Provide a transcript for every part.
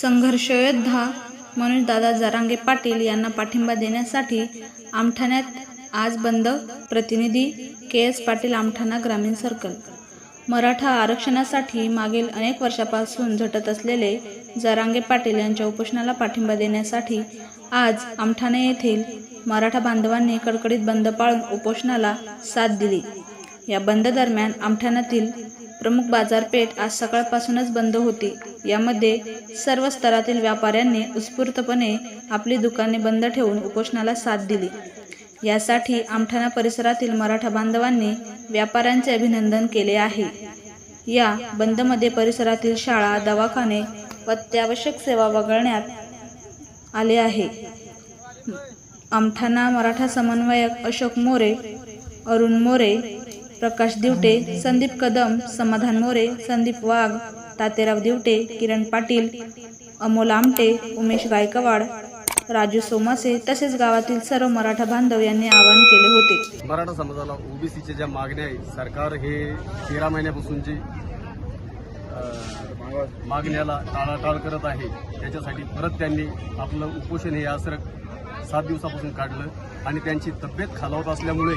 संघर्षयोद्धा म्हणून दादा जरांगे पाटील यांना पाठिंबा देण्यासाठी आमठाण्यात आज बंद प्रतिनिधी के एस पाटील आमठाणा ग्रामीण सर्कल. मराठा आरक्षणासाठी मागील अनेक वर्षापासून झटत असलेले जरांगे पाटील यांच्या उपोषणाला पाठिंबा देण्यासाठी आज आमठाणे येथील मराठा बांधवांनी कडकडीत बंद पाळून उपोषणाला साथ दिली. या बंद दरम्यान आमठाणातील प्रमुख बाजारपेठ आज सकाळपासूनच बंद होती. यामध्ये सर्व स्तरातील व्यापाऱ्यांनी उत्स्फूर्तपणे आपली दुकाने बंद ठेवून उपोषणाला साथ दिली. यासाठी आमठाणा परिसरातील मराठा बांधवांनी व्यापाऱ्यांचे अभिनंदन केले आहे. या बंदमध्ये परिसरातील शाळा दवाखाने व अत्यावश्यक सेवा वगळण्यात आले आहे. आमठाणा मराठा समन्वयक अशोक मोरे अरुण मोरे प्रकाश दिवटे संदीप कदम समाधान मोरे संदीप वाघ तातेराव दिवटे किरण पाटील अमोल आमटे उमेश गायकवाड राजू सोमासे तसेच गावातील सर्व मराठा बांधव यांनी आवाहन केले होते. मराठा समाजाला ओबीसीच्या ज्या मागण्या आहेत सरकार हे तेरा महिन्यापासूनची मागण्याला टाळाटाळ करत आहे. त्याच्यासाठी परत त्यांनी आपलं उपोषण हे आसर सात दिवसापासून काढलं आणि त्यांची तब्येत खालावत असल्यामुळे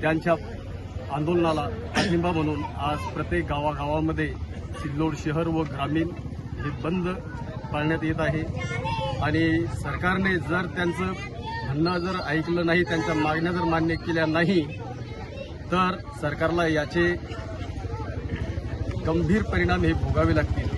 त्यांच्या आंदोलनाला पाठिंबा म्हणून आज प्रत्येक गावागावामध्ये सिल्लोड शहर व ग्रामीण हे बंद पाळण्यात येत आहे. आणि सरकारने जर त्यांचं म्हणणं जर ऐकलं नाही त्यांच्या मागण्या जर मान्य केल्या नाही तर सरकारला याचे गंभीर परिणाम हे भोगावे लागतील.